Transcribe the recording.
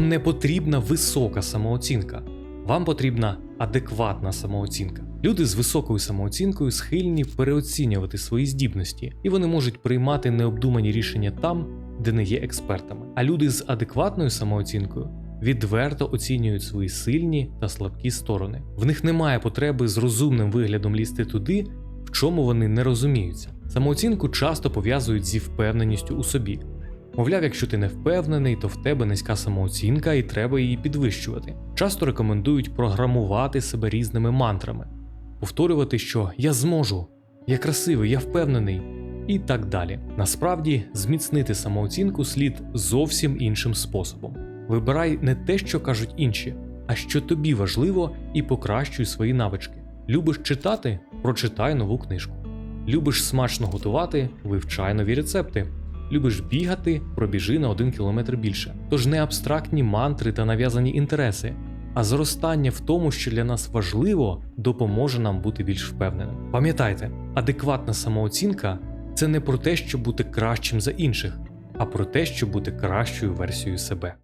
Вам не потрібна висока самооцінка, вам потрібна адекватна самооцінка. Люди з високою самооцінкою схильні переоцінювати свої здібності, і вони можуть приймати необдумані рішення там, де не є експертами. А люди з адекватною самооцінкою відверто оцінюють свої сильні та слабкі сторони. В них немає потреби з розумним виглядом лізти туди, в чому вони не розуміються. Самооцінку часто пов'язують зі впевненістю у собі. Мовляв, якщо ти не впевнений, то в тебе низька самооцінка і треба її підвищувати. Часто рекомендують програмувати себе різними мантрами, повторювати, що я зможу, я красивий, я впевнений, і так далі. Насправді, зміцнити самооцінку слід зовсім іншим способом. Вибирай не те, що кажуть інші, а що тобі важливо, і покращуй свої навички. Любиш читати? Прочитай нову книжку. Любиш смачно готувати, вивчай нові рецепти. Любиш бігати, пробіжи на один кілометр більше. Тож не абстрактні мантри та нав'язані інтереси, а зростання в тому, що для нас важливо, допоможе нам бути більш впевненим. Пам'ятайте, адекватна самооцінка це не про те, щоб бути кращим за інших, а про те, щоб бути кращою версією себе.